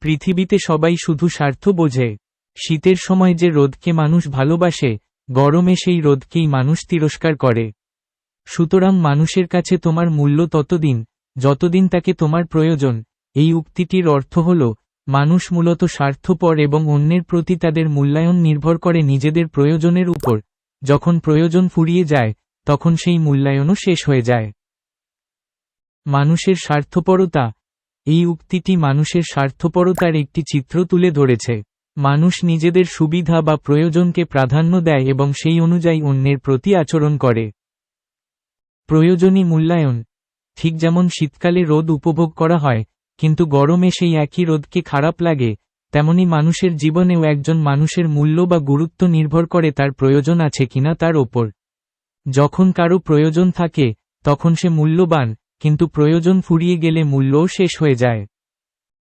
পৃথিবীতে সবাই শুধু স্বার্থ বোঝে। শীতের সময় যে রোদকে মানুষ ভালোবাসে, গরমে সেই রোদকেই মানুষ তিরস্কার করে। সুতরাং মানুষের কাছে তোমার মূল্য ততদিন, যতদিন তাকে তোমার প্রয়োজন, এই উক্তিটির অর্থ হল, মানুষ মূলত স্বার্থপর এবং অন্যের প্রতি তাদের মূল্যায়ন নির্ভর করে নিজেদের প্রয়োজনের উপর। যখন প্রয়োজন ফুরিয়ে যায়, তখন সেই মূল্যায়নও শেষ হয়ে যায়। মানুষের স্বার্থপরতা এই উক্তিটি মানুষের স্বার্থপরতার একটি চিত্র তুলে ধরেছে। মানুষ নিজেদের সুবিধা বা প্রয়োজনকে প্রাধান্য দেয় এবং সেই অনুযায়ী অন্যের প্রতি আচরণ করে। প্রয়োজনী মূল্যায়ন। ঠিক যেমন শীতকালে রোদ উপভোগ করা হয়, কিন্তু গরমে সেই একই রোদকে খারাপ লাগে, তেমনি মানুষের জীবনেও একজন মানুষের মূল্য বা গুরুত্ব নির্ভর করে তার প্রয়োজন আছে কিনা তার ওপর। যখন কারও প্রয়োজন থাকে, তখন সে মূল্যবান কিন্তু প্রয়োজন ফুরিয়ে গেলে মূল্যও শেষ হয়ে যায়।